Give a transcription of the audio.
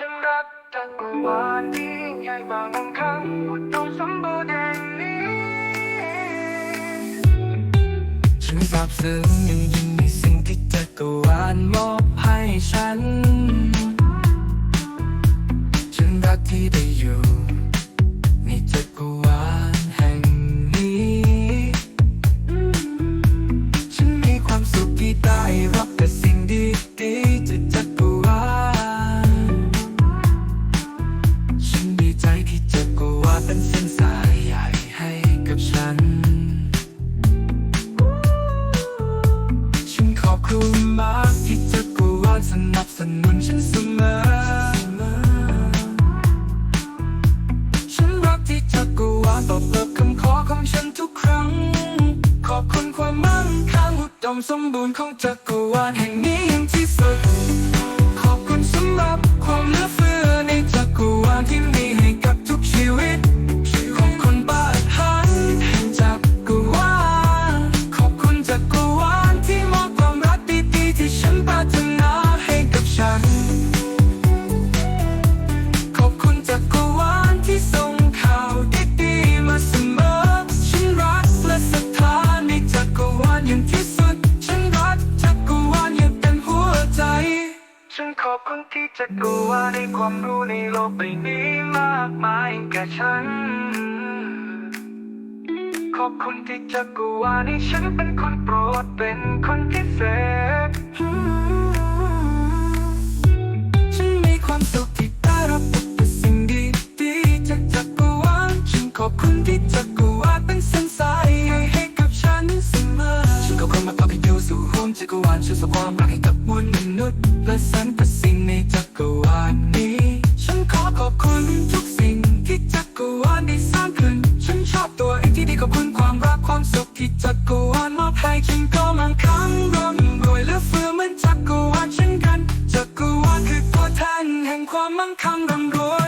ฉันรักจักรวาลที่ยิ่งใหญ่บางครั้งหมดมสมบูรณ์แห่งนี้ฉันซาบซึ้งยังยินในสิ่งที่จักรวาลมอบให้ฉัน ฉันรักที่ได้อยู่ เป็นเส้นสายใหญ่ให้กับฉัน ฉันขอบคุณมากที่จักรวาลสนับสนุนฉันเสมอ ฉันรักที่จักรวาลตอบรับคำขอของฉันทุกครั้ง ขอบคุณความมั่งคั่งอุดมสมบูรณ์ของจักรวาลแห่งนี้อย่างที่สุด บคุณที่จักรวาลให้ความรู้ในโลกใบนี้มากมายแก่ฉัน ขอบคุณที่จักรวาลให้ฉันเป็นคนโปรดเป็นคนพิเศษฉันมีความสุขที่ได้รับแต่สิ่งดีๆจากจักรวาลฉันขอบคุณที่จักรวาลเป็นเส้นสายให้กับฉันเสมอฉันขอบคุณมาพาไปดูสู่ห้วงจักรวาลช่วยสร้างความรักให้กับมวลมนุษย์และสรรพสิ่งานมอบให้ฉันก็มั่งคั่งร่ำรวยและเฟื่อเหมือนจักรวาลเช่นกันจักรวาลคือตัวแทนแห่งความมั่งคั่งร่ำรวย